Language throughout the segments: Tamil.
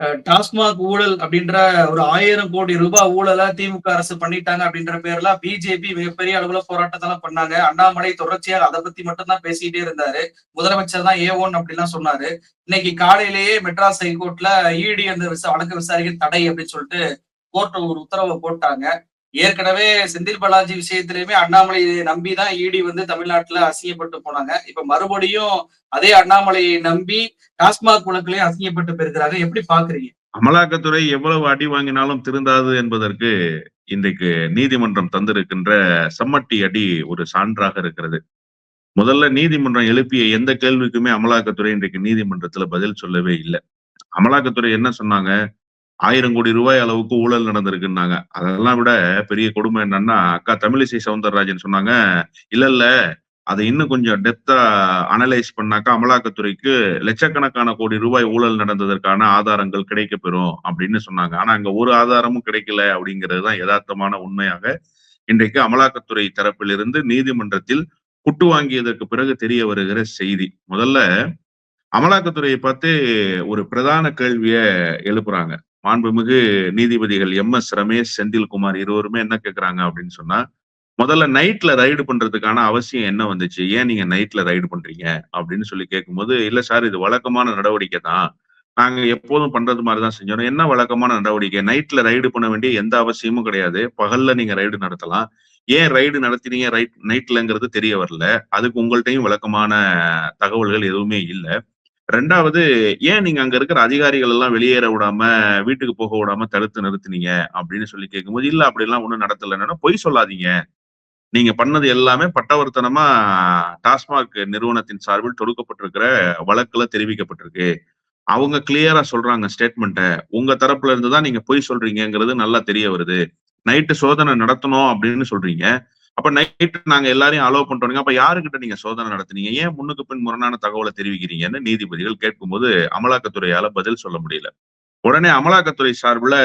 டாஸ்மாக் ஊழல் அப்படின்ற ஒரு ஆயிரம் கோடி ரூபாய் ஊழலை திமுக அரசு பண்ணிட்டாங்க அப்படின்ற பேர்ல பிஜேபி மிகப்பெரிய அளவுல போராட்டத்தெல்லாம் பண்ணாங்க. அண்ணாமலை தொடர்ச்சியாக அதை பத்தி மட்டும்தான் பேசிக்கிட்டே இருந்தாரு. முதலமைச்சர் தான் ஏ ஒன் அப்படின்லாம் சொன்னாரு. இன்னைக்கு காலையிலேயே மெட்ராஸ் ஹைகோர்ட்ல இடி அந்த வழக்கு விசாரிக்க தடை அப்படின்னு சொல்லிட்டு கோர்ட் ஒரு உத்தரவை போட்டாங்க. ஏற்கனவே செந்தில் பாலாஜி விஷயத்திலயுமே அண்ணாமலை நம்பிதான் இடி வந்து தமிழ்நாட்டுல அசிங்கப்பட்டு போனாங்க. இப்ப மறுபடியும் அதே அண்ணாமலையை நம்பி டாஸ்மாக் வழக்குலயும் அசிங்கப்பட்டு போயிருக்கிறாங்க. எப்படி பாக்குறீங்க? அமலாக்கத்துறை எவ்வளவு அடி வாங்கினாலும் திருந்தாது என்பதற்கு இன்றைக்கு நீதிமன்றம் தந்திருக்கின்ற சம்மட்டி அடி ஒரு சான்றாக இருக்கிறது. முதல்ல நீதிமன்றம் எழுப்பிய எந்த கேள்விக்குமே அமலாக்கத்துறை இன்றைக்கு நீதிமன்றத்துல பதில் சொல்லவே இல்லை. அமலாக்கத்துறை என்ன சொன்னாங்க? ஆயிரம் கோடி ரூபாய் அளவுக்கு ஊழல் நடந்திருக்குன்னாங்க. அதெல்லாம் விட பெரிய கொடுமை என்னன்னா அக்கா தமிழிசை சவுந்தரராஜன் சொன்னாங்க இல்ல இல்ல அதை இன்னும் கொஞ்சம் டெப்தா அனலைஸ் பண்ணாக்கா அமலாக்கத்துறைக்கு லட்சக்கணக்கான கோடி ரூபாய் ஊழல் நடந்ததற்கான ஆதாரங்கள் கிடைக்கப்பெறும் அப்படின்னு சொன்னாங்க. ஆனா அங்க ஒரு ஆதாரமும் கிடைக்கல அப்படிங்கிறது தான் யதார்த்தமான உண்மையாக. இன்றைக்கு அமலாக்கத்துறை தரப்பிலிருந்து நீதிமன்றத்தில் குட்டு வாங்கியதற்கு பிறகு தெரிய வருகிற செய்தி. முதல்ல அமலாக்கத்துறையை பார்த்து ஒரு பிரதான கேள்விய எழுப்புறாங்க. மாண்புமிகு நீதிபதிகள் எம் எஸ் ரமேஷ் செந்தில்குமார் இருவருமே என்ன கேட்குறாங்க அப்படின்னு சொன்னா முதல்ல நைட்ல ரைடு பண்றதுக்கான அவசியம் என்ன வந்துச்சு? ஏன் நீங்க நைட்ல ரைடு பண்றீங்க? அப்படின்னு சொல்லி கேட்கும்போது இல்ல சார் இது வழக்கமான நடவடிக்கை தான். நாங்க எப்போதும் பண்றது மாதிரிதான் செஞ்சோம். என்ன வழக்கமான நடவடிக்கை? நைட்ல ரைடு பண்ண வேண்டிய எந்த அவசியமும் கிடையாது. பகல்ல நீங்க ரைடு நடத்தலாம். ஏன் ரைடு நடத்தினீங்க? ரைட் நைட்லங்கிறது தெரிய வரல. அதுக்கு உங்கள்கிட்டயும் வழக்கமான தகவல்கள் எதுவுமே இல்லை. ரெண்டாவது ஏன் நீங்க அங்க இருக்கிற அதிகாரிகள் எல்லாம் வெளியேற விடாம வீட்டுக்கு போக விடாம தடுத்து நிறுத்தினீங்க? அப்படின்னு சொல்லி கேட்கும்போது இல்ல அப்படி எல்லாம் ஒண்ணும் பொய் சொல்லாதீங்க. நீங்க பண்ணது எல்லாமே பட்டவர்த்தனமா டாஸ்மாக் நிறுவனத்தின் சார்பில் தொடுக்கப்பட்டிருக்கிற வழக்குல தெரிவிக்கப்பட்டிருக்கு. அவங்க கிளியரா சொல்றாங்க ஸ்டேட்மெண்ட்டை உங்க தரப்புல இருந்து தான் நீங்க பொய் சொல்றீங்கிறது நல்லா தெரிய வருது. நைட்டு சோதனை நடத்தணும் அப்படின்னு சொல்றீங்க. அப்ப நைட்டு நாங்க எல்லாரையும் அலோவ் பண்ணிட்டோம். அப்ப யாருக்கிட்ட நீங்க சோதனை நடத்துனீங்க? ஏன் முன்னுக்கு பின் முரணான தகவலை தெரிவிக்கிறீங்கன்னு நீதிபதிகள் கேட்கும்போது அமலாக்கத்துறையால பதில் சொல்ல முடியல. உடனே அமலாக்கத்துறை சார்பில்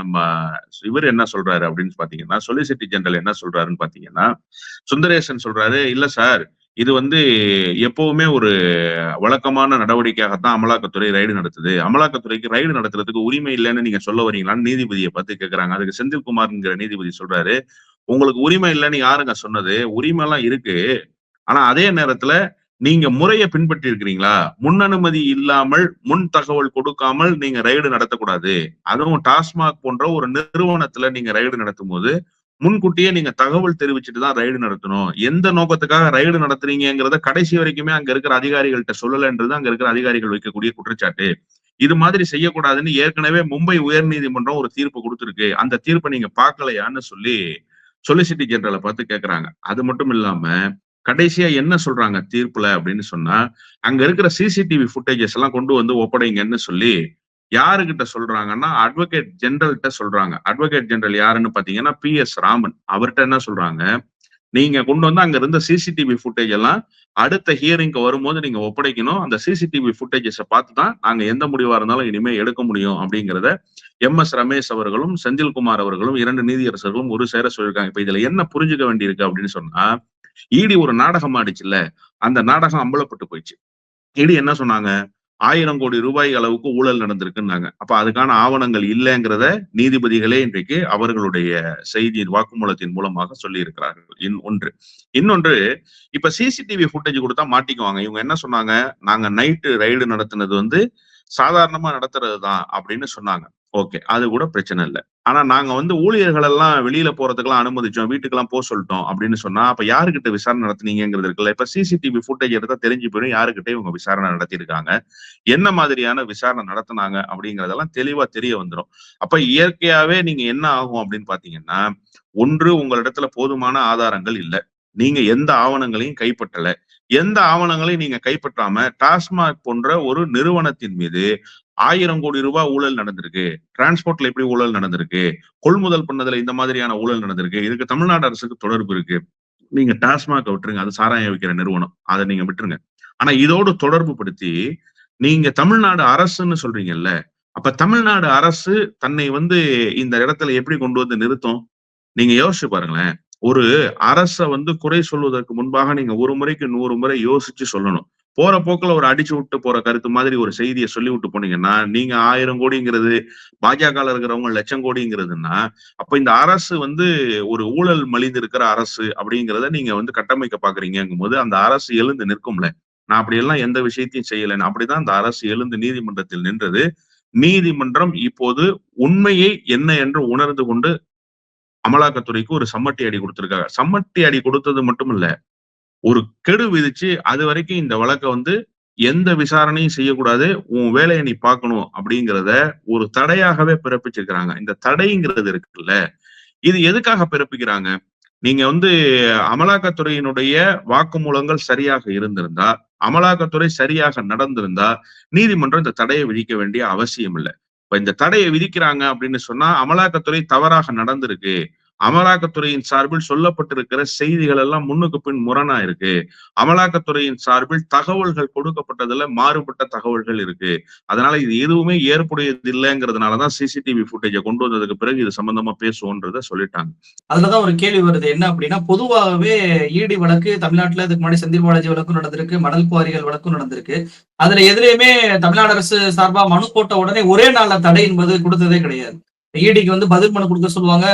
நம்ம இவர் என்ன சொல்றாரு அப்படின்னு பாத்தீங்கன்னா சொலிசிட்டி ஜெனரல் என்ன சொல்றாருன்னு பாத்தீங்கன்னா சுந்தரேசன் சொல்றாரு இல்ல சார் இது வந்து எப்பவுமே ஒரு வழக்கமான நடவடிக்கையாகத்தான் அமலாக்கத்துறை ரைடு நடத்துது. அமலாக்கத்துறைக்கு ரைடு நடத்துறதுக்கு உரிமை இல்லைன்னு நீங்க சொல்ல வரீங்களான்னு நீதிபதியை பார்த்து கேட்கறாங்க அதுக்கு செந்தில்குமார்ங்கிற நீதிபதி சொல்றாரு உங்களுக்கு உரிமை இல்லைன்னு யாருங்க சொன்னது? உரிமை எல்லாம் இருக்கு. ஆனா அதே நேரத்துல நீங்க முறையை பின்பற்றி இருக்கிறீங்களா முன் அனுமதி இல்லாமல் முன் தகவல் கொடுக்காமல் நீங்க ரைடு நடத்தக்கூடாது. அதுவும் டாஸ்மாக் போன்ற ஒரு நிறுவனத்துல நீங்க ரைடு நடத்தும் போது முன்கூட்டியே நீங்க தகவல் தெரிவிச்சுட்டு தான் ரைடு நடத்தணும். எந்த நோக்கத்துக்காக ரைடு நடத்துறீங்கிறத கடைசி வரைக்குமே அங்க இருக்கிற அதிகாரிகள்கிட்ட சொல்லலைன்றது அங்க இருக்கிற அதிகாரிகள் வைக்கக்கூடிய குற்றச்சாட்டு. இது மாதிரி செய்யக்கூடாதுன்னு ஏற்கனவே மும்பை உயர் நீதிமன்றம் ஒரு தீர்ப்பு கொடுத்துருக்கு. அந்த தீர்ப்பை நீங்க பார்க்கலையான்னு சொல்லி சொலிசிட்டி ஜெனரலை பார்த்து கேட்கறாங்க அது மட்டும் இல்லாம கடைசியா என்ன சொல்றாங்க தீர்ப்புல அப்படின்னு சொன்னா அங்க இருக்கிற சிசிடிவி ஃபுட்டேஜஸ் எல்லாம் கொண்டு வந்து ஒப்படைங்கன்னு சொல்லி யாருகிட்ட சொல்றாங்கன்னா அட்வொகேட் ஜெனரல்கிட்ட சொல்றாங்க. அட்வொகேட் ஜெனரல் யாருன்னு பாத்தீங்கன்னா பி எஸ் ராமன் அவர்கிட்ட என்ன சொல்றாங்க? நீங்க கொண்டு வந்து அங்க இருந்த சிசிடிவி ஃபுட்டேஜ் எல்லாம் அடுத்த ஹியரிங்க்கு வரும்போது நீங்க ஒப்படைக்கணும். அந்த சிசிடிவி ஃபுட்டேஜஸை பார்த்து தான் நாங்க எந்த முடிவா இருந்தாலும் இனிமே எடுக்க முடியும் அப்படிங்கிறத எம் எஸ் ரமேஷ் அவர்களும் செந்தில்குமார் அவர்களும் இரண்டு நீதியரசர்களும் ஒரு சேர சொல்லியிருக்காங்க. இப்ப இதுல என்ன புரிஞ்சுக்க வேண்டியிருக்கு அப்படின்னு சொன்னா ஈடி ஒரு நாடகம் ஆடிச்சுல்ல அந்த நாடகம் அம்பலப்பட்டு போயிடுச்சு. ஈடி என்ன சொன்னாங்க? ஆயிரம் கோடி ரூபாய் அளவுக்கு ஊழல் நடந்திருக்குன்னாங்க. அப்ப அதுக்கான ஆவணங்கள் இல்லைங்கிறத நீதிபதிகளே இன்றைக்கு அவர்களுடைய செய்தி வாக்குமூலத்தின் மூலமாக சொல்லி இருக்கிறார்கள் இன் ஒன்று. இன்னொன்று இப்ப சிசிடிவி ஃபுட்டேஜ் கொடுத்தா மாட்டிக்குவாங்க. இவங்க என்ன சொன்னாங்க? நாங்க நைட்டு ரைடு நடத்தினது வந்து சாதாரணமா நடத்துறது தான் அப்படின்னு சொன்னாங்க. ஓகே. அது கூட பிரச்சனை இல்லை. ஆனா நாங்க வந்து ஊழியர்கள் எல்லாம் வெளியில போறதுக்கெல்லாம் அனுமதிச்சோம். வீட்டுக்கெல்லாம் போக சொல்லிட்டோம் அப்படின்னு சொன்னா அப்ப யாருக்கிட்ட விசாரணை நடத்துனீங்கிறது இருக்குல்ல? இப்ப சிசிடிவி ஃபுட்டேஜ் எடுத்தா தெரிஞ்சு போயிடும் யாருக்கிட்ட இவங்க விசாரணை நடத்தியிருக்காங்க. என்ன மாதிரியான விசாரணை நடத்தினாங்க அப்படிங்கறதெல்லாம் தெளிவா தெரிய வந்துடும் அப்ப இயற்கையாவே நீங்க என்ன ஆகும் அப்படின்னு பாத்தீங்கன்னா ஒன்று உங்களிடத்துல போதுமான ஆதாரங்கள் இல்லை. நீங்க எந்த ஆவணங்களையும் கைப்பற்றல. எந்த ஆவணங்களையும் நீங்க கைப்பற்றாம டாஸ்மாக் போன்ற ஒரு நிறுவனத்தின் மீது ஆயிரம் கோடி ரூபாய் ஊழல் நடந்திருக்கு. டிரான்ஸ்போர்ட்ல எப்படி ஊழல் நடந்திருக்கு? கொள்முதல் பண்ணதுல இந்த மாதிரியான ஊழல் நடந்திருக்கு. இதுக்கு தமிழ்நாடு அரசுக்கு தொடர்பு இருக்கு. நீங்க டாஸ்மாக விட்டுருங்க. அது சாராயம் வைக்கிற நிறுவனம். அதை நீங்க விட்டுருங்க. ஆனா இதோடு தொடர்பு படுத்தி நீங்க தமிழ்நாடு அரசுன்னு சொல்றீங்கல்ல அப்ப தமிழ்நாடு அரசு தன்னை வந்து இந்த இடத்துல எப்படி கொண்டு வந்து நிறுத்தும்? நீங்க யோசிச்சு பாருங்களேன். ஒரு அரச வந்து குறை சொல்வதற்கு முன்பாக நீங்க ஒரு முறைக்கு நூறு முறை யோசிச்சு சொல்லணும். போற போக்குல ஒரு அடிச்சு விட்டு போற கருத்து மாதிரி ஒரு செய்தியை சொல்லி விட்டு போனீங்கன்னா நீங்க ஆயிரம் கோடிங்கிறது பாஜக இருக்கிறவங்க லட்சம் கோடிங்கிறதுன்னா அப்ப இந்த அரசு வந்து ஒரு ஊழல் மலிந்து இருக்கிற அரசு அப்படிங்கிறத நீங்க வந்து கட்டமைக்க பாக்குறீங்கும் போது அந்த அரசு எழுந்து நிற்கும்ல. நான் அப்படியெல்லாம் எந்த விஷயத்தையும் செய்யலைன்னு. அப்படிதான் அந்த அரசு எழுந்து நீதிமன்றத்தில் நின்றது. நீதிமன்றம் இப்போது உண்மையை என்ன என்று உணர்ந்து கொண்டு அமலாக்கத்துறைக்கு ஒரு சம்மட்டி அடி கொடுத்திருக்காங்க. சம்மட்டி அடி கொடுத்தது மட்டும் இல்ல ஒரு கெடு விதிச்சு அது வரைக்கும் இந்த வழக்கை வந்து எந்த விசாரணையும் செய்யக்கூடாது உன் வேலையை நீ பார்க்கணும் அப்படிங்கிறத ஒரு தடையாகவே பிறப்பிச்சிருக்கிறாங்க. இந்த தடைங்கிறது இருக்குல்ல இது எதுக்காக பிறப்பிக்கிறாங்க? நீங்க வந்து அமலாக்கத்துறையினுடைய வாக்குமூலங்கள் சரியாக இருந்திருந்தா அமலாக்கத்துறை சரியாக நடந்திருந்தா நீதிமன்றம் இந்த தடையை விதிக்க வேண்டிய அவசியம் இல்லை இப்ப இந்த தடையை விதிக்கிறாங்க அப்படின்னு சொன்னா அமலாக்கத்துறை தவறாக நடந்திருக்கு. அமலாக்கத்துறையின் சார்பில் சொல்லப்பட்டிருக்கிற செய்திகள் எல்லாம் முன்னுக்கு பின் முரணா இருக்கு. அமலாக்கத்துறையின் சார்பில் தகவல்கள் கொடுக்கப்பட்டதுல மாறுபட்ட தகவல்கள் இருக்கு. அதனால இது எதுவுமே ஏற்புடையது இல்லைங்கிறதுனாலதான் சிசிடிவி ஃபுட்டேஜை கொண்டு வந்ததுக்கு பிறகு இது சம்பந்தமா பேசுவோன்றத சொல்லிட்டாங்க. அதுலதான் ஒரு கேள்வி வருது. என்ன அப்படின்னா பொதுவாகவே ஈடி வழக்கு தமிழ்நாட்டுல இதுக்கு முன்னாடி செந்தில் பாலாஜி வழக்கும் நடந்திருக்கு மணல் குவாரிகள் வழக்கும் நடந்திருக்கு. அதுல எதுலயுமே தமிழ்நாடு அரசு சார்பா மனு போட்ட உடனே ஒரே நாள்ல தடை என்பது கொடுத்ததே கிடையாது. ஈடிக்கு வந்து பதில் மனு கொடுக்க சொல்லுவாங்க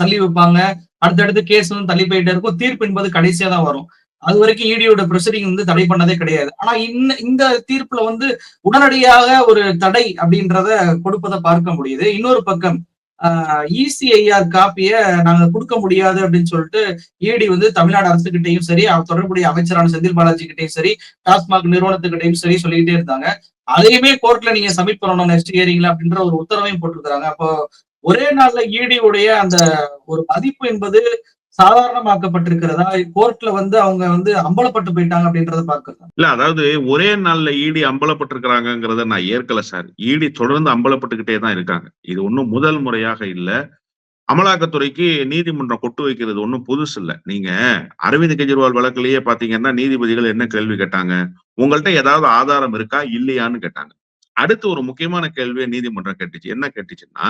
தள்ளி வைப்பாங்க. அடுத்தடுத்து கேஸ் வந்து தள்ளி போயிட்டே இருக்கும். தீர்ப்பு என்பது கடைசியா தான் வரும். அது வரைக்கும் ஈடியோட ப்ரொசீடிங் வந்து தடை பண்ணதே கிடையாது. ஆனா இன்ன இந்த தீர்ப்புல வந்து உடனடியாக ஒரு தடை அப்படின்றத கொடுப்பதை பார்க்க முடியுது. இன்னொரு பக்கம் இசிஐஆர் காப்பிய நாங்க கொடுக்க முடியாது அப்படின்னு சொல்லிட்டு இடி வந்து தமிழ்நாடு அரசுகிட்டையும் சரி தொடர்புடைய அமைச்சரான செந்தில் பாலாஜி கிட்டையும் சரி டாஸ்மாக் நிறுவனத்துக்கிட்டையும் சரி சொல்லிக்கிட்டே இருந்தாங்க. அதையுமே கோர்ட்ல நீங்க சப்மிட் பண்ணணும் நெக்ஸ்ட் ஹியரிங்ல அப்படின்ற ஒரு உத்தரவையும் போட்டிருக்கிறாங்க. அப்போ ஒரே நாள்ல இடி உடைய அந்த ஒரு மதிப்பு என்பது சாதாரணமாக்கப்பட்டிருக்கிறதா? கோர்ட்ல வந்து அவங்க வந்து அம்பலப்பட்டு போயிட்டாங்க அப்படின்றத பாக்குறதா இல்ல அதாவது ஒரே நாள்ல ஈடி அம்பலப்பட்டிருக்கிறாங்கிறத நான் ஏற்கல சார் ஈடி தொடர்ந்து அம்பலப்பட்டுக்கிட்டே தான் இருக்காங்க. இது ஒண்ணும் முதல் முறையாக இல்ல. அமலாக்கத்துறைக்கு நீதிமன்றம் கொட்டு வைக்கிறது ஒன்றும் புதுசு இல்ல. நீங்க அரவிந்த் கெஜ்ரிவால் வழக்கிலேயே பாத்தீங்கன்னா நீதிபதிகள் என்ன கேள்வி கேட்டாங்க? உங்கள்ட்ட ஏதாவது ஆதாரம் இருக்கா? இல்லையான்னு கேட்டாங்க. அடுத்து ஒரு முக்கியமான கேள்வியை நீதிமன்றம் கேட்டுச்சு. என்ன கேட்டுச்சுன்னா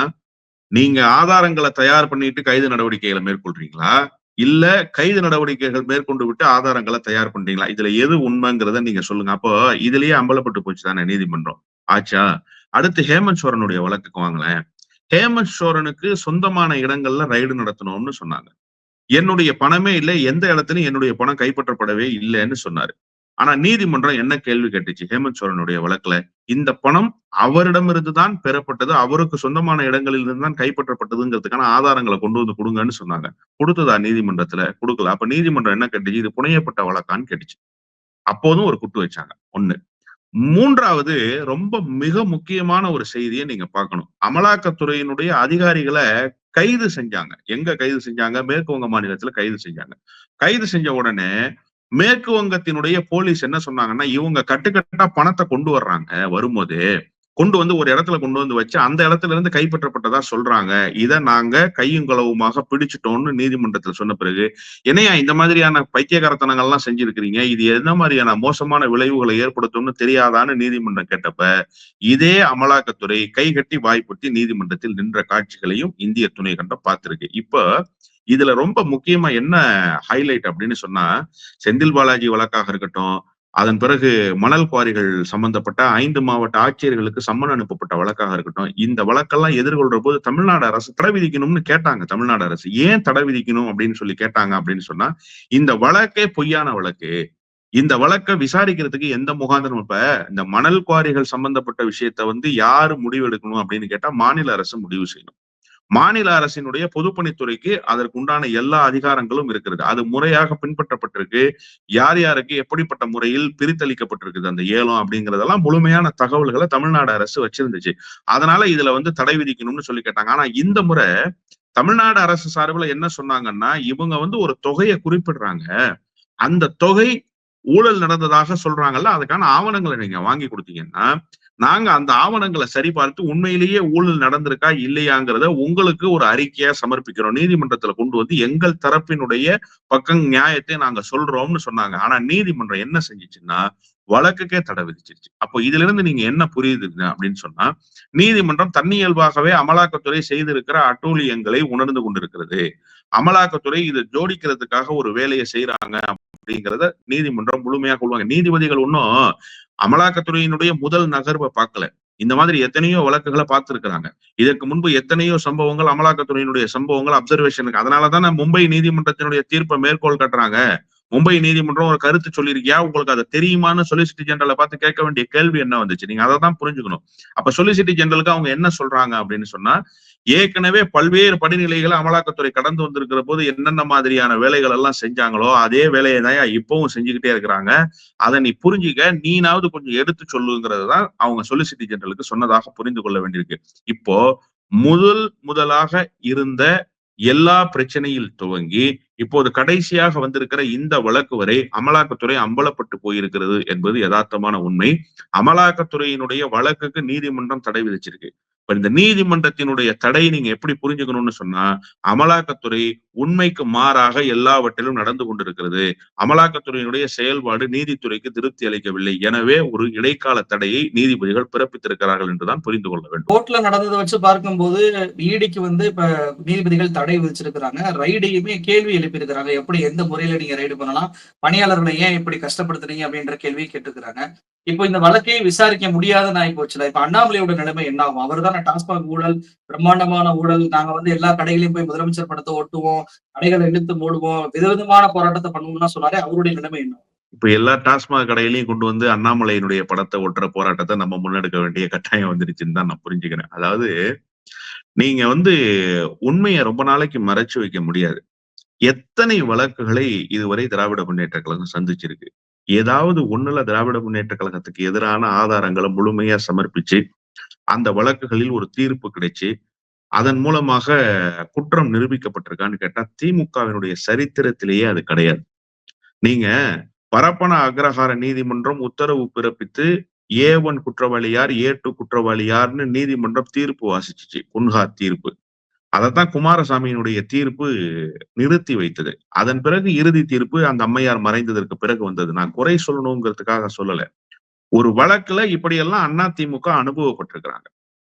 நீங்க ஆதாரங்களை தயார் பண்ணிட்டு கைது நடவடிக்கைகளை மேற்கொள்றீங்களா? இல்ல கைது நடவடிக்கைகள் மேற்கொண்டு விட்டு ஆதாரங்களை தயார் பண்றீங்களா இதுல எது உண்மைங்கிறத நீங்க சொல்லுங்க. அப்போ இதுலயே அம்பலப்பட்டு போச்சு தானே நீதிமன்றம். ஆச்சா? அடுத்து ஹேமந்த் சோரனுடைய வழக்குக்கு வாங்கலேன் ஹேமந்த் சோரனுக்கு சொந்தமான இடங்கள்ல ரைடு நடத்தணும்னு சொன்னாங்க. என்னுடைய பணமே இல்லை எந்த இடத்துலயும் என்னுடைய பணம் கைப்பற்றப்படவே இல்லைன்னு சொன்னாரு. ஆனா நீதிமன்றம் என்ன கேள்வி கேட்டுச்சு? ஹேமந்த் சோரனுடைய வழக்குல இந்த பணம் அவரிடமிருந்து தான் பெறப்பட்டது அவருக்கு சொந்தமான இடங்களில் இருந்து தான் கைப்பற்றப்பட்டதுங்கிறதுக்கான ஆதாரங்களை கொண்டு வந்து கொடுங்கன்னு சொன்னாங்க. கொடுத்ததா நீதிமன்றத்துல? கொடுக்கல. அப்ப நீதிமன்றம் என்ன கேட்டுச்சு? இது புனையப்பட்ட வழக்கான்னு கேட்டுச்சு. அப்போதும் ஒரு குட்டு வச்சாங்க. ஒண்ணு. மூன்றாவது ரொம்ப மிக முக்கியமான ஒரு செய்தியை நீங்க பார்க்கணும். அமலாக்கத்துறையினுடைய அதிகாரிகளை கைது செஞ்சாங்க. எங்க கைது செஞ்சாங்க? மேற்கு வங்க மாநிலத்துல கைது செஞ்சாங்க. கைது செஞ்ச உடனே மேற்கு வங்கத்தினுடைய போலீஸ் என்ன சொன்னாங்கன்னா இவங்க கட்டுக்கட்டா பணத்தை கொண்டு வர்றாங்க வரும்போது கொண்டு வந்து ஒரு இடத்துல கொண்டு வந்து வச்சு அந்த இடத்துல இருந்து கைப்பற்றப்பட்டதா சொல்றாங்க. இதை நாங்க கையும் களவுமாக பிடிச்சிட்டோம்னு நீதிமன்றத்தில் சொன்ன பிறகு என்னையா இந்த மாதிரியான பைத்தியகாரத்தனங்கள்லாம் செஞ்சிருக்கிறீங்க? இது என்ன மாதிரியான மோசமான விளைவுகளை ஏற்படுத்தும்னு தெரியாதான்னு நீதிமன்றம் கேட்டப்ப இதே அமலாக்கத்துறை கைகட்டி வாய்ப்புட்டி நீதிமன்றத்தில் நின்ற காட்சிகளையும் இந்திய துணை கண்டம் பார்த்திருக்கு. இப்ப இதுல ரொம்ப முக்கியமா என்ன ஹைலைட் அப்படின்னு சொன்னா செந்தில் பாலாஜி வழக்காக இருக்கட்டும் அதன் பிறகு மணல் குவாரிகள் சம்பந்தப்பட்ட ஐந்து மாவட்ட ஆட்சியர்களுக்கு சம்மன் அனுப்பப்பட்ட வழக்காக இருக்கட்டும் இந்த வழக்கெல்லாம் எதிர்கொள்ற போது தமிழ்நாடு அரசு தடை விதிக்கணும்னு கேட்டாங்க தமிழ்நாடு அரசு. ஏன் தடை விதிக்கணும் அப்படின்னு சொல்லி கேட்டாங்க அப்படின்னு சொன்னா இந்த வழக்கே பொய்யான வழக்கு. இந்த வழக்கை விசாரிக்கிறதுக்கு எந்த முகாந்திரம்? இப்ப இந்த மணல் குவாரிகள் சம்பந்தப்பட்ட விஷயத்த வந்து யாரு முடிவெடுக்கணும் அப்படின்னு கேட்டா மாநில அரசு முடிவு செய்யணும். மாநில அரசினுடைய பொதுப்பணித்துறைக்கு அதற்கு உண்டான எல்லா அதிகாரங்களும் இருக்கிறது. அது முறையாக பின்பற்றப்பட்டிருக்கு. யார் யாருக்கு எப்படிப்பட்ட முறையில் பிரித்தளிக்கப்பட்டிருக்குது? அந்த ஏலம் அப்படிங்கறதெல்லாம் முழுமையான தகவல்களை தமிழ்நாடு அரசு வச்சிருந்துச்சு. அதனால இதுல வந்து தடை விதிக்கணும்னு சொல்லி கேட்டாங்க. ஆனா இந்த முறை தமிழ்நாடு அரசு சார்பில் என்ன சொன்னாங்கன்னா இவங்க வந்து ஒரு தொகையை குறிப்பிடுறாங்க. அந்த தொகை ஊழல் நடந்ததாக சொல்றாங்கல்ல அதுக்கான ஆவணங்களை நீங்க வாங்கி கொடுத்தீங்கன்னா நாங்க அந்த ஆவணங்களை சரிபார்த்து உண்மையிலேயே ஊழல் நடந்திருக்கா இல்லையாங்கிறத உங்களுக்கு ஒரு அறிக்கையா சமர்ப்பிக்கிறோம். நீதிமன்றத்துல கொண்டு வந்து எங்கள் தரப்பினுடைய பக்கம் நியாயத்தை நாங்க சொல்றோம்னு சொன்னாங்க. ஆனா நீதிமன்றம் என்ன செஞ்சுச்சுன்னா வழக்குக்கே தடை விதிச்சிருச்சு. அப்போ இதுல இருந்து நீங்க என்ன புரியுதுங்க அப்படின்னு சொன்னா நீதிமன்றம் தன்னியல்பாகவே அமலாக்கத்துறை செய்திருக்கிற அட்டூழியங்களை உணர்ந்து கொண்டிருக்கிறது. அமலாக்கத்துறை இதை ஜோடிக்கிறதுக்காக ஒரு வேலையை செய்யறாங்க அப்படிங்கிறத நீதிமன்றம் முழுமையாக கொள்வாங்க. நீதிபதிகள் ஒன்றும் அமலாக்கத்துறையினுடைய முதல் நகர்வை பார்க்கல. இந்த மாதிரி எத்தனையோ வழக்குகளை பார்த்துருக்கிறாங்க. இதற்கு முன்பு எத்தனையோ சம்பவங்கள் அமலாக்கத்துறையினுடைய சம்பவங்கள் அப்சர்வேஷனுக்கு அதனாலதான் மும்பை நீதிமன்றத்தினுடைய தீர்ப்பை மேற்கோள் கட்டுறாங்க. மும்பை நீதிமன்றம் ஒரு கருத்து சொல்லியிருக்கியா உங்களுக்கு அதை தெரியுமான்னு சொலிசிட்டி ஜெனரலை பார்த்து கேட்க வேண்டிய கேள்வி என்ன வந்துச்சு? நீங்க அதை தான் புரிஞ்சுக்கணும். அப்ப சொலிசிட்டி ஜெனரலுக்கு அவங்க என்ன சொல்றாங்க அப்படின்னு சொன்னா ஏற்கனவே பல்வேறு படிநிலைகளை அமலாக்கத்துறை கடந்து வந்திருக்கிற போது என்னென்ன மாதிரியான வேலைகள் எல்லாம் செஞ்சாங்களோ அதே வேலையை தான் இப்பவும் செஞ்சுக்கிட்டே இருக்கிறாங்க. அதை நீ புரிஞ்சுக்க நீனாவது கொஞ்சம் எடுத்து சொல்லுங்கிறது தான் அவங்க சொலிசிட்டி ஜெனரலுக்கு சொன்னதாக புரிந்து கொள்ள வேண்டியிருக்கு. இப்போ முதல் முதலாக இருந்த எல்லா பிரச்சனையில் துவங்கி இப்போது கடைசியாக வந்திருக்கிற இந்த வழக்கு வரை அமலாக்கத்துறை அம்பலப்பட்டு போயிருக்கிறது என்பது யதார்த்தமான உண்மை. அமலாக்கத்துறையினுடைய வழக்குக்கு நீதிமன்றம் தடை விதிச்சிருக்கு. இப்ப இந்த நீதிமன்றத்தினுடைய தடை நீங்க எப்படி புரிஞ்சுக்கணும்னு சொன்னா அமலாக்கத்துறை உண்மைக்கு மாறாக எல்லாவற்றிலும் நடந்து கொண்டிருக்கிறது. அமலாக்கத்துறையினுடைய செயல்பாடு நீதித்துறைக்கு திருப்தி அளிக்கவில்லை. எனவே ஒரு இடைக்கால தடையை நீதிபதிகள் பிறப்பித்திருக்கிறார்கள் என்றுதான் புரிந்து கொள்ள வேண்டும். கோர்ட்ல நடந்ததை வச்சு பார்க்கும்போது ஈடிக்கு வந்து இப்ப நீதிபதிகள் தடை விதிச்சிருக்கிறாங்க. ரைடையுமே கேள்வி எழுப்பியிருக்கிறாங்க. எப்படி எந்த முறையில நீங்க ரைடு பண்ணலாம்? பணியாளர்களை ஏன் இப்படி கஷ்டப்படுத்துறீங்க அப்படின்ற கேள்வியை கேட்டுக்கிறாங்க இப்போ இந்த வழக்கை விசாரிக்க முடியாத நான் போச்சுல. இப்ப அண்ணாமலையோட நிலைமை என்ன ஆகும் அவர் தான் டாஸ்மாக் ஊழல் பிரம்மாண்டமான ஊழல். நாங்க வந்து எல்லா கடைகளையும் போய் முதலமைச்சர் படத்தை ஒட்டுவோம் கடைகளை இழுத்து மூடுவோம் விதவிதமான போராட்டத்தை பண்ணுவோம்னா சொன்னாரே. அவருடைய நிலைமை என்ன? இப்ப எல்லா டாஸ்மாக் கடையிலையும் கொண்டு வந்து அண்ணாமலையினுடைய படத்தை ஒட்டுற போராட்டத்தை நம்ம முன்னெடுக்க வேண்டிய கட்டாயம் வந்துருச்சுன்னு தான் நான் புரிஞ்சுக்கிறேன். அதாவது நீங்க வந்து உண்மையை ரொம்ப நாளைக்கு மறைச்சு வைக்க முடியாது. எத்தனை வழக்குகளை இதுவரை திராவிட முன்னேற்ற கழகம் சந்திச்சிருக்கு? ஏதாவது ஒண்ணுல திராவிட முன்னேற்ற கழகத்துக்கு எதிரான ஆதாரங்களை முழுமையா சமர்ப்பிச்சு அந்த வழக்குகளில் ஒரு தீர்ப்பு கிடைச்சு அதன் மூலமாக குற்றம் நிரூபிக்கப்பட்டிருக்கான்னு கேட்டா திமுகவினுடைய சரித்திரத்திலேயே அது கிடையாது. நீங்க பரப்பன அக்ரஹார நீதிமன்றம் உத்தரவு பிறப்பித்து ஏ ஒன் குற்றவாளி யார் ஏ டூ குற்றவாளி யார்னு நீதிமன்றம் தீர்ப்பு வாசிச்சிச்சு குன்ஹா தீர்ப்பு. அதைத்தான் குமாரசாமியினுடைய தீர்ப்பு நிறுத்தி வைத்தது. அதன் பிறகு இறுதி தீர்ப்பு அந்த அம்மையார் மறைந்ததற்கு பிறகு வந்தது. நான் குறை சொல்லணுங்கிறதுக்காக சொல்லல. ஒரு வழக்குல இப்படியெல்லாம் அண்ணா திமுக அனுபவப்பட்டிருக்கிறாங்க.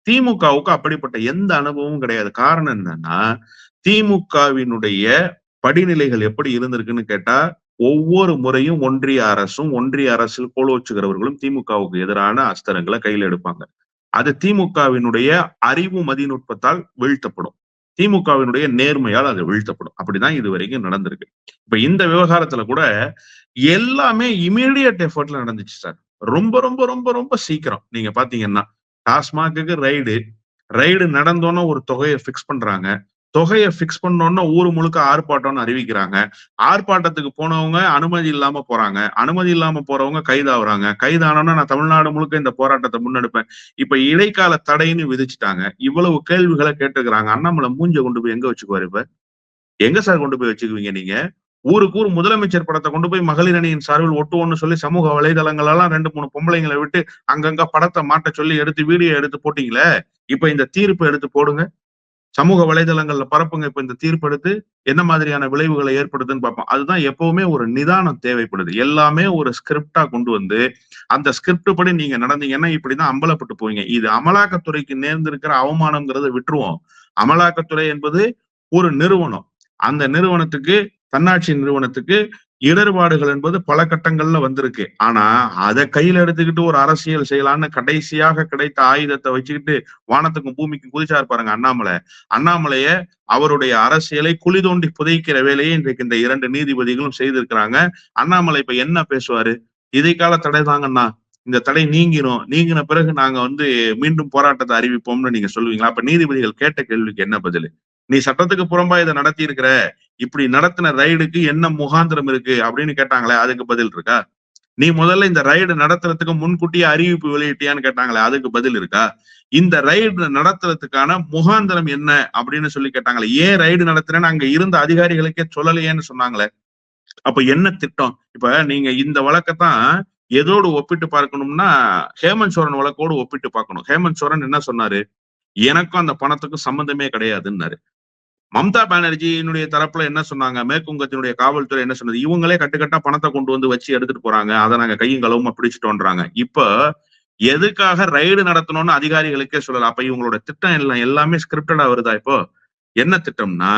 திமுகவுக்கு அப்படிப்பட்ட எந்த அனுபவமும் கிடையாது. காரணம் என்னன்னா திமுகவினுடைய படிநிலைகள் எப்படி இருந்திருக்குன்னு கேட்டா ஒவ்வொரு முறையும் ஒன்றிய அரசும் ஒன்றிய அரசில் கோலோச்சுகிறவர்களும் திமுகவுக்கு எதிரான அஸ்திரங்களை கையில் எடுப்பாங்க. அது திமுகவினுடைய அறிவு மதிநுட்பத்தால் வீழ்த்தப்படும். திமுகவினுடைய நேர்மையால் அது வீழ்த்தப்படும். அப்படிதான் இது வரைக்கும் நடந்திருக்கு. இப்ப இந்த விவகாரத்துல கூட எல்லாமே இமீடியட் எஃபர்ட்ல நடந்துச்சு சார். ரொம்ப ரொம்ப ரொம்ப ரொம்ப சீக்கிரம். நீங்க பாத்தீங்கன்னா டாஸ்மாக்கு ரைடு ரைடு நடந்தோன்னு ஒரு தொகையை பிக்ஸ் பண்றாங்க. தொகையை பிக்ஸ் பண்ணோன்னா ஊர் முழுக்க ஆர்ப்பாட்டம்னு அறிவிக்கிறாங்க. ஆர்ப்பாட்டத்துக்கு போனவங்க அனுமதி இல்லாம போறாங்க. அனுமதி இல்லாம போறவங்க கைதாகுறாங்க கைதானோன்னா நான் தமிழ்நாடு முழுக்க இந்த போராட்டத்தை முன்னெடுப்பேன். இப்ப இடைக்கால தடைன்னு விதிச்சுட்டாங்க. இவ்வளவு கேள்விகளை கேட்டுக்கிறாங்க. அண்ணாமலை மூஞ்ச கொண்டு போய் எங்க வச்சுக்குவாரு இப்ப? எங்க சார் கொண்டு போய் வச்சுக்குவீங்க நீங்க? ஊருக்கு ஊர் முதலமைச்சர் படத்தை கொண்டு போய் மகளிர் அணியின் சார்பில் ஒட்டுவோம்னு சொல்லி சமூக வலைதளங்களெல்லாம் ரெண்டு மூணு பொம்பளைங்களை விட்டு அங்கங்க படத்தை மாட்ட சொல்லி எடுத்து வீடியோ எடுத்து போட்டீங்களே? இப்ப இந்த தீர்ப்பு எடுத்து போடுங்க. சமூக வலைதளங்கள்ல பரப்புங்க இப்ப இந்த தீர்ப்படுத்து என்ன மாதிரியான விளைவுகளை ஏற்படுதுன்னு பார்ப்போம். அதுதான் எப்பவுமே ஒரு நிதானம் தேவைப்படுது. எல்லாமே ஒரு ஸ்கிரிப்டா கொண்டு வந்து அந்த ஸ்கிரிப்ட் படி நீங்க நடந்தீங்கன்னா இப்படிதான் அம்பலப்பட்டு போவீங்க. இது அமலாக்கத்துறைக்கு நேர்ந்திருக்கிற அவமானம்ங்கிறத விட்டுருவோம். அமலாக்கத்துறை என்பது ஒரு நிறுவனம். அந்த நிறுவனத்துக்கு தன்னாட்சி நிறுவனத்துக்கு இடர்பாடுகள் என்பது பல கட்டங்கள்ல வந்திருக்கு. ஆனா அதை கையில எடுத்துக்கிட்டு ஒரு அரசியல் செய்யலான்னு கடைசியாக கிடைத்த ஆயுதத்தை வச்சுக்கிட்டு வானத்துக்கும் பூமிக்கும் குதிச்சார் பாருங்க அண்ணாமலை. அண்ணாமலைய அவருடைய அரசியலை குழி தோண்டி புதைக்கிற வேலையை இன்றைக்கு இந்த இரண்டு நீதிபதிகளும் செய்திருக்கிறாங்க. அண்ணாமலை இப்ப என்ன பேசுவாரு? இதைக்கால தடை தாங்கண்ணா இந்த தடை நீங்கிரும். நீங்கின பிறகு நாங்க வந்து மீண்டும் போராட்டத்தை அறிவிப்போம்னு நீங்க சொல்லுவீங்களா? அப்ப நீதிபதிகள் கேட்ட கேள்விக்கு என்ன பதில்? நீ சட்டத்துக்கு புறம்பா இதை நடத்தி இருக்கிற இப்படி நடத்தின ரைடுக்கு என்ன முகாந்திரம் இருக்கு? அப்படின்னு கேட்டாங்களே அதுக்கு பதில் இருக்கா? நீ முதல்ல இந்த ரைடு நடத்துறதுக்கு முன்கூட்டியே அறிவிப்பு வெளியிட்டியான்னு கேட்டாங்களே அதுக்கு பதில் இருக்கா? இந்த ரைடு நடத்துறதுக்கான முகாந்திரம் என்ன? அப்படின்னு சொல்லி கேட்டாங்களே ஏன் ரைடு நடத்துறேன்னு அங்க இருந்த அதிகாரிகளுக்கே சொல்லலையேன்னு சொன்னாங்களே. அப்ப என்ன திட்டம்? இப்ப நீங்க இந்த வழக்கத்தான் எதோடு ஒப்பிட்டு பார்க்கணும்னா ஹேமந்த் சோரன் வழக்கோடு ஒப்பிட்டு பார்க்கணும். ஹேமந்த் சோரன் என்ன சொன்னாரு? எனக்கும் அந்த பணத்துக்கும் சம்பந்தமே கிடையாதுன்னாரு. மம்தா பானர்ஜியினுடைய தரப்புல என்ன சொன்னாங்க? மேற்குவங்கத்தினுடைய காவல்துறை என்ன சொன்னது? இவங்களே கட்டுக்கட்டா பணத்தை கொண்டு வந்து வச்சு எடுத்துட்டு போறாங்க. அதை நாங்க கையும் களவுமா பிடிச்சிட்டோன்றாங்க. இப்ப எதுக்காக ரைடு நடத்தணும்னு அதிகாரிகளுக்கே சொல்லல. அப்ப இவங்களோட திட்டம் எல்லாம் எல்லாமே ஸ்கிரிப்டடா வருதா இப்போ? என்ன திட்டம்னா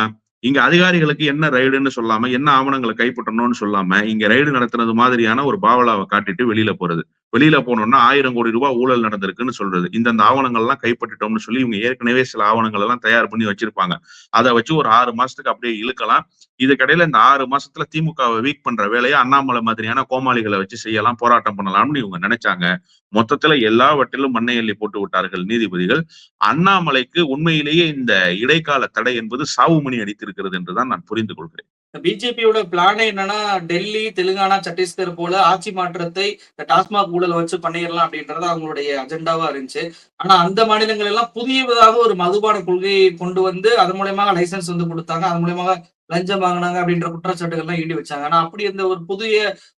இங்க அதிகாரிகளுக்கு என்ன ரைடுன்னு சொல்லாம என்ன ஆவணங்களை கைப்பற்றணும்னு சொல்லாம இங்க ரைடு நடத்துனது மாதிரியான ஒரு பாவலாவை காட்டிட்டு வெளியில போறது. வெளியில போனோம்னா ஆயிரம் கோடி ரூபாய் ஊழல் நடந்திருக்குன்னு சொல்றது. இந்தந்த ஆவணங்கள் எல்லாம் கைப்பற்றிட்டோம்னு சொல்லி இவங்க ஏற்கனவே சில ஆவணங்கள் எல்லாம் தயார் பண்ணி வச்சிருப்பாங்க. அதை வச்சு ஒரு ஆறு மாசத்துக்கு அப்படியே இழுக்கலாம். இதுக்கடையில இந்த ஆறு மாசத்துல திமுகவை வீக் பண்ற வேலையை அண்ணாமலை மாதிரியான கோமாளிகளை வச்சு செய்யலாம் போராட்டம் பண்ணலாம்னு இவங்க நினைச்சாங்க. மொத்தத்துல எல்லாவற்றிலும் மண்ணை எள்ளி போட்டு விட்டார்கள் நீதிபதிகள். அண்ணாமலைக்கு உண்மையிலேயே இந்த இடைக்கால தடை என்பது சாவுமணி அடித்திருக்கிறது என்றுதான் நான் புரிந்து கொள்கிறேன். பிஜேபியோட பிளானே என்னன்னா டெல்லி தெலுங்கானா சத்தீஸ்கர் போல ஆட்சி மாற்றத்தை டாஸ்மாக் ஊழல் வச்சு பண்ணிடலாம் அப்படின்றது அவங்களுடைய அஜெண்டாவா இருந்துச்சு. ஆனா அந்த மாநிலங்கள் எல்லாம் புதியதாக ஒரு மதுபான கொள்கையை கொண்டு வந்து அதன் மூலியமாக லைசன்ஸ் வந்து கொடுத்தாங்க. அது மூலியமாக லஞ்சம் வாங்கினாங்க அப்படின்ற குற்றச்சாட்டுகள்லாம் ஈடு வச்சாங்க. ஆனா அப்படி இந்த ஒரு புதிய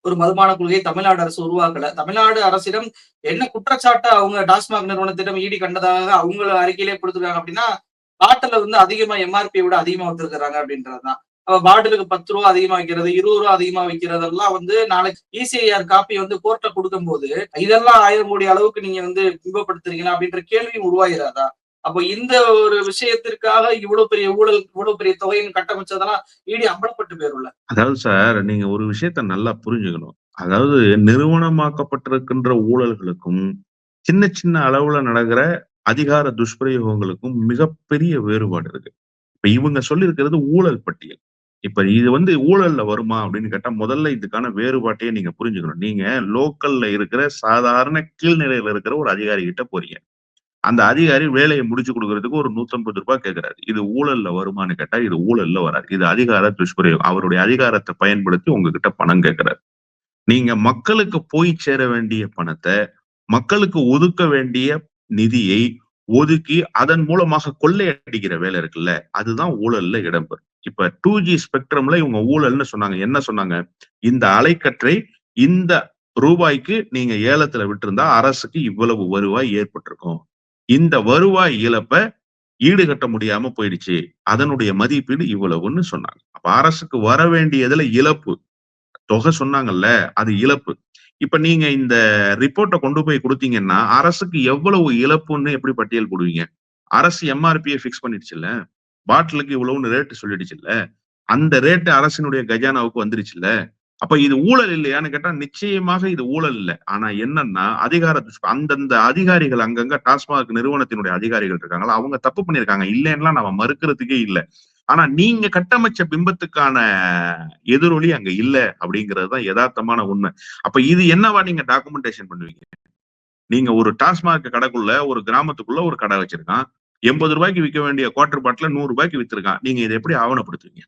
ஒரு மதுபான கொள்கையை தமிழ்நாடு அரசு உருவாக்கல. தமிழ்நாடு அரசிடம் என்ன குற்றச்சாட்டை அவங்க டாஸ்மாக் நிறுவனத்திடம் ஈடி கண்டதாக அவங்க அறிக்கையிலே கொடுத்துருக்காங்க அப்படின்னா பாட்டில வந்து அதிகமா எம்ஆர்பியை விட அதிகமா வந்திருக்கிறாங்க அப்படின்றதுதான். அவ பாட்டிலுக்கு பத்து ரூபா அதிகமா வைக்கிறது இருபது ரூபா அதிகமா வைக்கிறதெல்லாம் வந்து நாளைக்கு இசிஐஆர் காப்பி வந்து கொடுக்கும் கொடுக்கும்போது இதெல்லாம் ஆயிரம் கோடி அளவுக்கு நீங்க வந்து பிம்பப்படுத்துறீங்களா அப்படின்ற கேள்வி உருவாகிறாதா? அப்போ இந்த ஒரு விஷயத்திற்காக இவ்வளவு பெரிய ஊழல் இவ்வளவு பெரிய தொகையின் கட்டமைச்சதெல்லாம் ஈடி அம்பலப்பட்டு போயிரும்ல. அதாவது சார் நீங்க ஒரு விஷயத்த நல்லா புரிஞ்சுக்கணும். அதாவது நிறுவனமாக்கப்பட்டிருக்கின்ற ஊழல்களுக்கும் சின்ன சின்ன அளவுல நடக்கிற அதிகார துஷ்பிரயோகங்களுக்கும் மிகப்பெரிய வேறுபாடு இருக்கு. இப்ப இவங்க சொல்லியிருக்கிறது ஊழல் பட்டியல். இப்ப இது வந்து ஊழல்ல வருமா அப்படின்னு கேட்டா முதல்ல இதுக்கான வேறுபாட்டையே நீங்க புரிஞ்சுக்கணும். நீங்க லோக்கல்ல இருக்கிற சாதாரண கீழ்நிலையில இருக்கிற ஒரு அதிகாரி கிட்ட போறீங்க. அந்த அதிகாரி வேலையை முடிச்சு கொடுக்கறதுக்கு ஒரு நூத்தம்பது ரூபாய் கேட்கிறாரு இது ஊழல்ல வருமான்னு கேட்டா இது ஊழல்ல வராது. இது அதிகார துஷ்பிரயோகம். அவருடைய அதிகாரத்தை பயன்படுத்தி உங்ககிட்ட பணம் கேட்கிறாரு நீங்க மக்களுக்கு போய் சேர வேண்டிய பணத்தை மக்களுக்கு ஒதுக்க வேண்டிய நிதியை ஒதுக்கி அதன் மூலமாக கொள்ளையடிக்கிற வேலை இருக்குல்ல அதுதான் ஊழல்ல இடம்பெறும். இப்ப டூ ஜி ஸ்பெக்ட்ரம்ல இவங்க ஊழல்னு சொன்னாங்க. என்ன சொன்னாங்க? இந்த அலைக்கற்றை இந்த ரூபாய்க்கு நீங்க ஏலத்துல விட்டிருந்தா அரசுக்கு இவ்வளவு வருவாய் ஏற்பட்டிருக்கும். இந்த வருவாய் இழப்ப ஈடுகட்ட முடியாம போயிடுச்சு. அதனுடைய மதிப்பீடு இவ்வளவுன்னு சொன்னாங்க. அப்ப அரசுக்கு வர வேண்டியதுல இழப்பு. தொகை சொன்னாங்கல்ல அது இழப்பு. இப்ப நீங்க இந்த ரிப்போர்ட்டை கொண்டு போய் கொடுத்தீங்கன்னா அரசுக்கு எவ்வளவு இழப்புன்னு எப்படி பட்டியல் போடுவீங்க? அரசு எம்ஆர்பியை பிக்ஸ் பண்ணிடுச்சுல்ல? பாட்டிலுக்கு இவ்வளவுன்னு ரேட்டு சொல்லிடுச்சுல்ல? அந்த ரேட்டு அரசினுடைய கஜானாவுக்கு வந்துருச்சுல்ல? அப்ப இது ஊழல் இல்லையான்னு கேட்டா நிச்சயமாக இது ஊழல் இல்லை. ஆனா என்னன்னா அதிகார அந்தந்த அதிகாரிகள் அங்கங்க டாஸ்மாக் நிறுவனத்தினுடைய அதிகாரிகள் இருக்காங்களா அவங்க தப்பு பண்ணிருக்காங்க இல்லைன்னா நம்ம மறுக்கிறதுக்கே இல்லை. ஆனா நீங்க கட்டமைச்ச பிம்பத்துக்கான எதிரொலி அங்க இல்ல அப்படிங்கிறது தான் யதார்த்தமான உண்மை. அப்ப இது என்னவா நீங்க டாக்குமெண்டேஷன் பண்ணுவீங்க? நீங்க ஒரு டாஸ்மாக் கடைக்குள்ள ஒரு கிராமத்துக்குள்ள ஒரு கடை வச்சிருக்கான். எண்பது ரூபாய்க்கு விற்க வேண்டிய குவார்டர் பாட்டில நூறு ரூபாய்க்கு வித்திருக்கான் நீங்க இதை எப்படி ஆவணப்படுத்துவீங்க?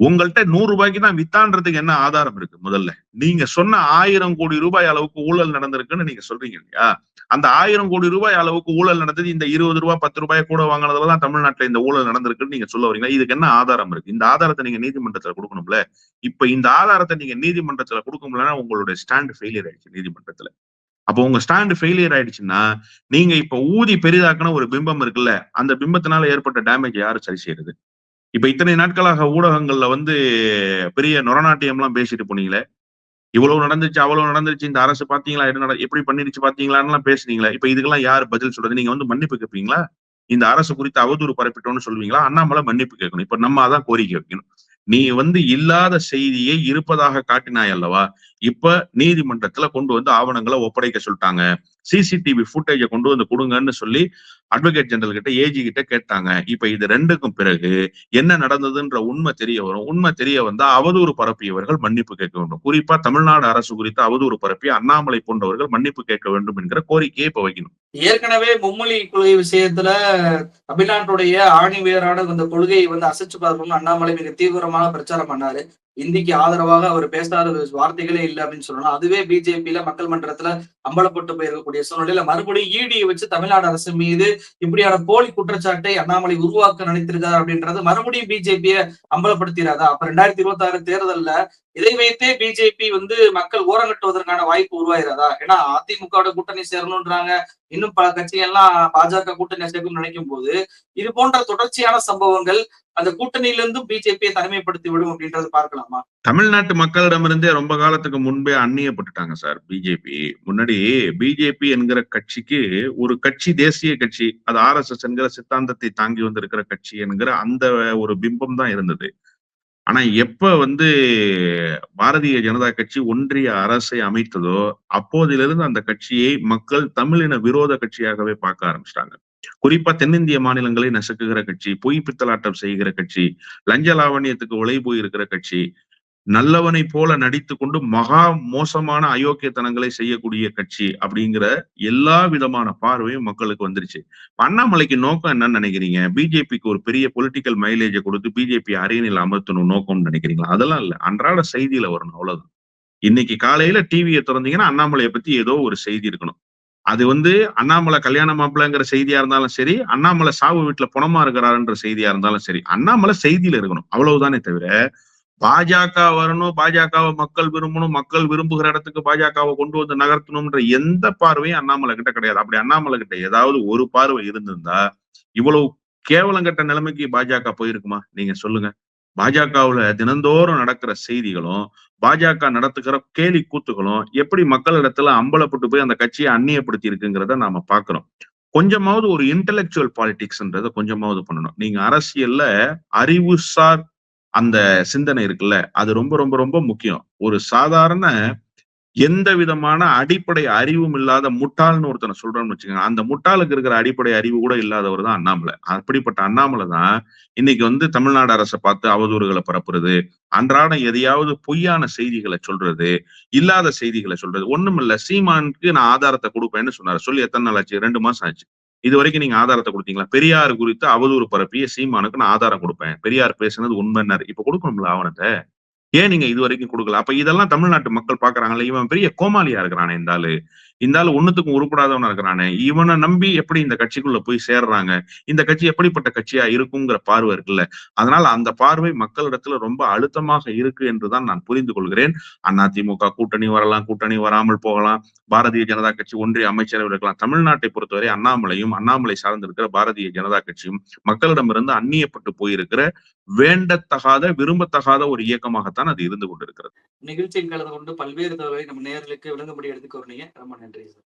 உங்கள்கிட்ட நூறு ரூபாய்க்கு தான் வித்தான்றதுக்கு என்ன ஆதாரம் இருக்கு முதல்ல? நீங்க சொன்ன ஆயிரம் கோடி ரூபாய் அளவுக்கு ஊழல் நடந்திருக்குன்னு நீங்க சொல்றீங்க இல்லையா? அந்த ஆயிரம் கோடி ரூபாய் அளவுக்கு ஊழல் நடந்தது இந்த இருபது ரூபாய் பத்து ரூபாய் கூட வாங்கினதுல தான் தமிழ்நாட்டுல இந்த ஊழல் நடந்திருக்குன்னு நீங்க சொல்ல வரீங்களா? இதுக்கு என்ன ஆதாரம் இருக்கு? இந்த ஆதாரத்தை நீங்க நீதிமன்றத்துல கொடுக்கணும்ல? இப்ப இந்த ஆதாரத்தை நீங்க நீதிமன்றத்துல கொடுக்க முடியலன்னா உங்களுடைய ஸ்டாண்ட் ஃபெயிலியர் ஆயிடுச்சு நீதிமன்றத்துல. அப்போ உங்க ஸ்டாண்ட் ஃபெயிலியர் ஆயிடுச்சுன்னா நீங்க இப்ப ஊதி பெரிதாக்குன ஒரு பிம்பம் இருக்குல்ல அந்த பிம்பத்தினால ஏற்பட்ட டேமேஜ் யாரு சரி செய்யறது? இப்ப இத்தனை நாட்களாக ஊடகங்கள்ல வந்து பெரிய நொரநாட்டியம்லாம் பேசிட்டு போனீங்களே இவ்வளவு நடந்துச்சு அவ்வளவு நடந்துச்சு இந்த அரசு பாத்தீங்களா என்ன நட- எப்படி பண்ணிருச்சு பாத்தீங்களான்னு எல்லாம் பேசுனீங்களா இப்ப இதுக்கெல்லாம் யாரு பதில் சொல்றது? நீங்க வந்து மன்னிப்பு கேட்பீங்களா இந்த அரசு குறித்து அவதூறு பரப்பிட்டோம்னு சொல்லுவீங்களா அண்ணாமலை மன்னிப்பு கேட்கணும். இப்ப நம்ம அதான் கோரிக்கை வைக்கணும். நீ வந்து இல்லாத செய்தியை இருப்பதாக காட்டினாய் அல்லவா? இப்ப நீதிமன்றத்துல கொண்டு வந்து ஆவணங்களை ஒப்படைக்க சொல்லிட்டாங்க. சிசிடிவி ஃபுட்டேஜை கொண்டு வந்து கொடுங்கன்னு சொல்லி அட்வொகேட் ஜெனரல் கிட்ட ஏஜி கிட்ட கேட்டாங்க. இப்ப இது ரெண்டுக்கும் பிறகு என்ன நடந்ததுன்ற உண்மை தெரிய வரும். உண்மை தெரிய வந்தா அவதூறு பரப்பியவர்கள் மன்னிப்பு கேட்க வேண்டும். குறிப்பா தமிழ்நாடு அரசு குறித்து அவதூறு பரப்பி அண்ணாமலை போன்றவர்கள் மன்னிப்பு கேட்க வேண்டும் என்கிற கோரிக்கையை இப்ப வைக்கணும். ஏற்கனவே மும்மொழி கொள்கை விஷயத்துல தமிழ்நாட்டுடைய ஆணி வேரான இந்த கொள்கையை வந்து அசைச்சு பார்க்கணும்னு அண்ணாமலை மிக தீவிரமாக பிரச்சாரம் பண்ணாரு. இந்திக்கு ஆதரவாக அவர் பேசாத வார்த்தைகளே இல்லை அப்படின்னு சொல்லலாம் அதுவே பிஜேபியில மக்கள் மன்றத்துல அம்பலப்பட்டு போயிருக்கக்கூடிய சூழ்நிலையில மறுபடியும் ஈடியை வச்சு தமிழ்நாடு அரசு மீது இப்படியான போலி குற்றச்சாட்டை அண்ணாமலை உருவாக்க நினைத்திருக்காரு அப்படின்றது மறுபடியும் பிஜேபியை அம்பலப்படுத்திடாதா அப்ப ரெண்டாயிரத்தி இருபத்தி ஆறு தேர்தல்ல இதை வைத்தே பிஜேபி வந்து மக்கள் ஓரங்கட்டுவதற்கான வாய்ப்பு உருவாகிறதா? ஏன்னா அதிமுகவோட கூட்டணி சேரணும்ன்றாங்க. இன்னும் பல கட்சிகள் எல்லாம் பாஜக கூட்டணி சேர்க்கும் நினைக்கும் போது இது போன்ற தொடர்ச்சியான சம்பவங்கள் அந்த கூட்டணியிலிருந்தும் பிஜேபியை தனிமைப்படுத்தி விடும் அப்படின்றது பார்க்கலாமா? தமிழ்நாட்டு மக்களிடமிருந்தே ரொம்ப காலத்துக்கு முன்பே அந்நியப்பட்டுட்டாங்க சார் பிஜேபி. முன்னாடி பிஜேபி என்கிற கட்சிக்கு ஒரு கட்சி தேசிய கட்சி அது ஆர் எஸ் எஸ் என்கிற சித்தாந்தத்தை தாங்கி வந்திருக்கிற கட்சி என்கிற அந்த ஒரு பிம்பம் தான் இருந்தது. ஆனா எப்ப வந்து பாரதிய ஜனதா கட்சி ஒன்றிய அரசை அமைத்ததோ அப்போதிலிருந்து அந்த கட்சியை மக்கள் தமிழின விரோத கட்சியாகவே பார்க்க ஆரம்பிச்சிட்டாங்க. குறிப்பா தென்னிந்திய மாநிலங்களை நசுக்குகிற கட்சி பொய் பித்தலாட்டம் செய்கிற கட்சி லஞ்ச லாவண்யத்துக்கு உழை போயிருக்கிற கட்சி நல்லவனை போல நடித்து கொண்டு மகா மோசமான அயோக்கியத்தனங்களை செய்யக்கூடிய கட்சி அப்படிங்கிற எல்லா விதமான பார்வையும் மக்களுக்கு வந்துருச்சு. அண்ணாமலைக்கு நோக்கம் என்னன்னு நினைக்கிறீங்க? பிஜேபிக்கு ஒரு பெரிய பொலிட்டிக்கல் மைலேஜை கொடுத்து பிஜேபி அரியணையில் அமர்த்தணும் நோக்கம்னு நினைக்கிறீங்களா? அதெல்லாம் இல்ல. அன்றாட செய்தியில வரணும் அவ்வளவுதான். இன்னைக்கு காலையில டிவியை திறந்தீங்கன்னா அண்ணாமலையை பத்தி ஏதோ ஒரு செய்தி இருக்கணும். அது வந்து அண்ணாமலை கல்யாண மாப்பிள்ளைங்கிற செய்தியா இருந்தாலும் சரி அண்ணாமலை சாவு வீட்டுல புணமா இருக்கிறாருன்ற செய்தியா இருந்தாலும் சரி அண்ணாமலை செய்தியில இருக்கணும். அவ்வளவுதானே தவிர பாஜக வரணும் பாஜகவை மக்கள் விரும்பணும் மக்கள் விரும்புகிற இடத்துக்கு பாஜகவை கொண்டு வந்து நகர்த்தணும்ன்ற எந்த பார்வையும் அண்ணாமலை கிட்ட கிடையாது. அப்படி அண்ணாமலை கிட்ட ஏதாவது ஒரு பார்வை இருந்திருந்தா இவ்வளவு கேவலம் கட்ட நிலைமைக்கு பாஜக போயிருக்குமா? நீங்க சொல்லுங்க. பாஜகவுல தினந்தோறும் நடக்கிற செய்திகளும் பாஜக நடத்துகிற கேலி கூத்துகளும் எப்படி மக்களிடத்துல அம்பலப்பட்டு போய் அந்த கட்சியை அந்நியப்படுத்தி இருக்குங்கிறத நாம பாக்குறோம் கொஞ்சமாவது ஒரு இன்டெலெக்சுவல் பாலிடிக்ஸ்ன்றத கொஞ்சமாவது பண்ணணும். நீங்க அரசியல்ல அறிவுசார் அந்த சிந்தனை இருக்குல்ல அது ரொம்ப ரொம்ப ரொம்ப முக்கியம். ஒரு சாதாரண எந்த விதமான அடிப்படை அறிவும் இல்லாத முட்டாள்னு ஒருத்தனை சொல்றோம்னு வச்சுக்கோங்க அந்த முட்டாளுக்கு இருக்கிற அடிப்படை அறிவு கூட இல்லாதவர் தான் அண்ணாமலை. அப்படிப்பட்ட அண்ணாமலை தான் இன்னைக்கு வந்து தமிழ்நாடு அரசை பார்த்து அவதூறுகளை பரப்புறது அன்றாடம் எதையாவது பொய்யான செய்திகளை சொல்றது இல்லாத செய்திகளை சொல்றது. ஒண்ணும் இல்ல சீமானுக்கு நான் ஆதாரத்தை கொடுப்பேன்னு சொன்னாரு. சொல்லி எத்தனை நாள் ஆச்சு? ரெண்டு மாசம் ஆச்சு. இது வரைக்கும் நீங்க ஆதாரத்தை கொடுத்தீங்களா? பெரியார் குறித்து அவதூறு பரப்பிய சீமானுக்கு நான் ஆதாரம் கொடுப்பேன். பெரியார் பேசுனது உண்மைன்னாரு. இப்ப கொடுக்கணும்ல ஆவணத்தை? ஏன் நீங்க இது வரைக்கும் கொடுக்கல? அப்ப இதெல்லாம் தமிழ்நாட்டு மக்கள் பாக்குறாங்கல்ல இவன் பெரிய கோமாளியா இருக்கிறானே இந்த ஆளு. இந்த ஆள் ஒண்ணுத்துக்கும் உருப்படாதவனா இருக்கிறானே. இவனை நம்பி எப்படி இந்த கட்சிக்குள்ள போய் சேர்றாங்க? இந்த கட்சி எப்படிப்பட்ட கட்சியா இருக்குங்கிற பார்வை இருக்குல்ல. அதனால அந்த பார்வை மக்களிடத்துல ரொம்ப அழுத்தமாக இருக்கு என்றுதான் நான் புரிந்து கொள்கிறேன். அதிமுக கூட்டணி வரலாம் கூட்டணி வராமல் போகலாம். பாரதிய ஜனதா கட்சி ஒன்றிய அமைச்சரவை இருக்கலாம். தமிழ்நாட்டை பொறுத்தவரை அண்ணாமலையும் அண்ணாமலை சார்ந்திருக்கிற பாரதிய ஜனதா கட்சியும் மக்களிடமிருந்து அந்நியப்பட்டு போயிருக்கிற வேண்டத்தகாத விரும்பத்தகாத ஒரு இயக்கமாகத்தான் அது இருந்து கொண்டிருக்கிறது. நிகழ்ச்சியில் கலந்து கொண்டு பல்வேறு தகவலை நம்ம நேர்களுக்கு விளங்கும்படி எடுத்துக்கொண்டீங்க ரொம்ப நன்றி. சார்